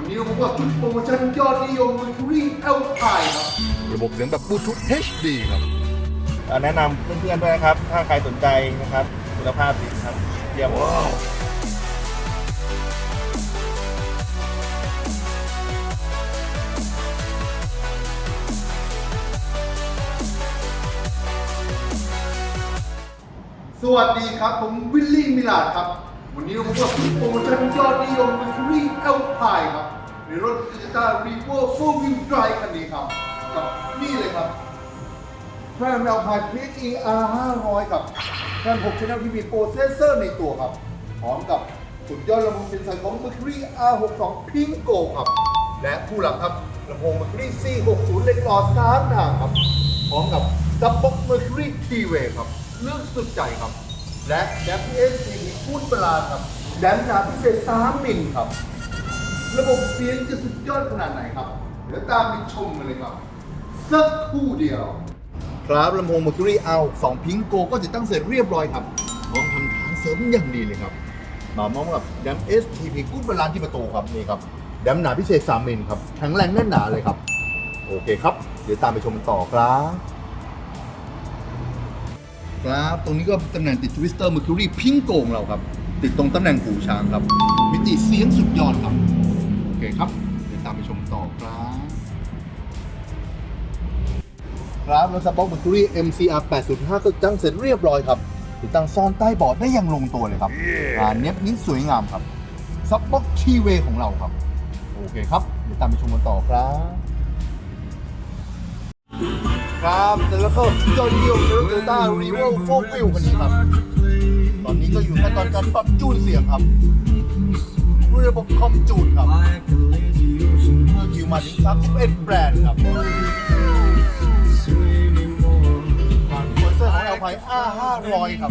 วันนี้เราพบกับชุดโปรโมชั่นยอดนิยม Mercury Alpine ครับระบบเสียงแบบบลูทูธ HD ครับ เอ่อแนะนำเพื่อนๆด้วยนะครับ ถ้าใครสนใจนะครับ คุณภาพดีครับเยี่ยมสวัสดีครับ ผมวิลลี่มิลาดครับ วันนี้เราพบกับชุดโปรโมชั่นยอดนิยม Mercury Alpine ครับในรถ Toyota Revo 4 Wheel Drive คันนี้ครับกับนี่เลยครับแพรม Alpine PHE R 500 กับแพรม6 Channel TV Processor ในตัวครับพร้อมกับสุดยอดลำโพงเสียงใสของ Mercury R62 Pingo ครับ และผู้หลังครับลำโพง Mercury C60 เล็กหลอด3ด่างครับ พร้อมกับซับบ็อก Mercury T-Way ครับเลือกสุดใจครับ และแดมพีเอสซีพูดเวลาครับแดมหนาพิเศษ3มิลครับ ระบบเสียงจะสุดยอดขนาดไหนครับ เดี๋ยวตามไปชมกันเลยครับ สักครู่เดียว ครับลำโพง Mercury L 2พิงโกก็จะตั้งเสร็จเรียบร้อยครับพร้อมทำฐานเสริมอย่างดีเลยครับมาพร้อมกับแดม STP กู้บาลานที่ประตูครับนี่ครับแดมหนาพิเศษ3มิลครับแข็งแรงแน่นหนาเลยครับ โอเคครับ เดี๋ยวตามไปชมกันต่อครับครับตรงนี้ก็ตำแหน่งติดทวิสเตอร์ Mercury พิงโกงเราครับ ติดตรงตำแหน่งหูช้างครับ มิติเสียง ครับรถสป็อก Mercury MCR 805ก็ตั้งเสร็จเรียบร้อยครับ ติดตั้งซ่อนใต้เบาะได้อย่างลงตัวเลยครับงานเนี้ยบนิ้สวยงามครับซับบ็อกทีเวของเราครับ โอเคครับเดี๋ยวตามไปชมกันต่อครับ ครับแล้วก็ยอดเยี่ยมเลยโตโยต้ารีโวโฟวิลคันนี้ครับ ตอนนี้ก็อยู่ขั้นตอนการปรับจูนเสียงครับด้วยระบบคอมจูนครับเมื่อคิวมาถึง31แบรนด์ครับ 5 500 ครัอยครับ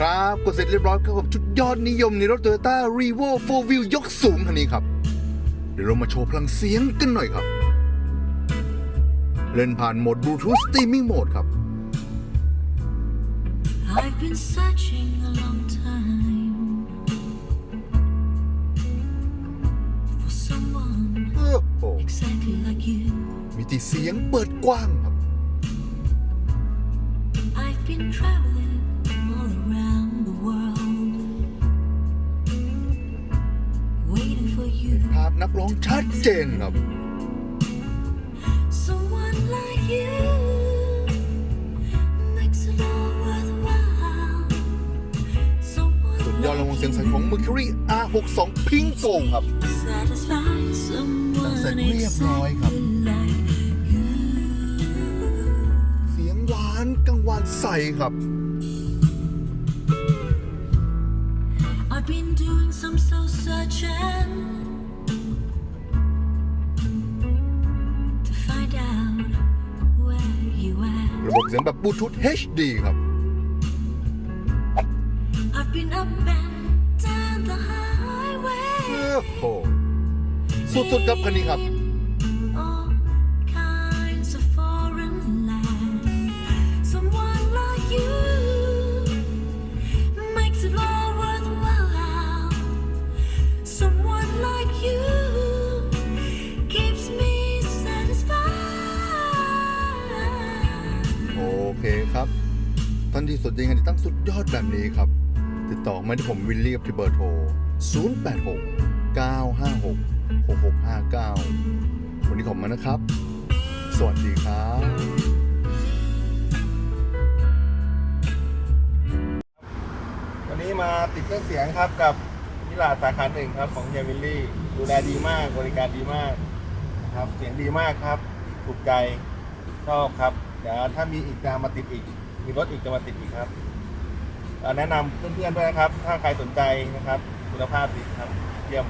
ครับกดเสร็จเรียบร้อยกับชุดยอดนิยมในรถ Toyota Revo 4 Wheel ยกสูงคันนี้ครับ เดี๋ยวเรามาโชว์พลังเสียงกันหน่อยครับ เล่นผ่านโหมด Bluetooth Streaming Mode ครับ I've been searching a long time for someone โอ้โห exactly like you. มิติเสียงเปิดกว้างครับ I've been traveling นักร้องชัดเจนครับ Someone like you makes it all worthwhile. สุด Someone ยอดลำโพงเสียงใสของ Mercury R62 พิงโกงครับ satisfy someone เสร็จเรียบร้อยครับ exactly like you. เสียงหวานกังวานใสครับ I've been doing some soul searching บบเสียงแบบบลูทูธ HD ครับ I've been up and down the highway. โอ้โหสุดๆครับคันนี้ครับ คครับท่านที่สนใจงานติดตั้งสุดยอดแบบนี้ครับ ติดต่อมาที่ผมวิลเลียมที่เบอร์โทร 086 956 6659 วันนี้ขอบคุณมานะครับ สวัสดีครับวันนี้มาติดเครื่องเสียงครับกับนิลาสาขาหนึ่งครับของเยวิลลี่ดูแลดีมากบริการดีมากนะครับเสียงดีมากครับถูกใจชอบครับ เดี๋ยวถ้ามีอีกจะมาติดอีก มีรถอีกจะมาติดอีกครับแนะนำเพื่อนๆด้วยนะครับ ถ้าใครสนใจนะครับ คุณภาพดีครับ เยี่ยม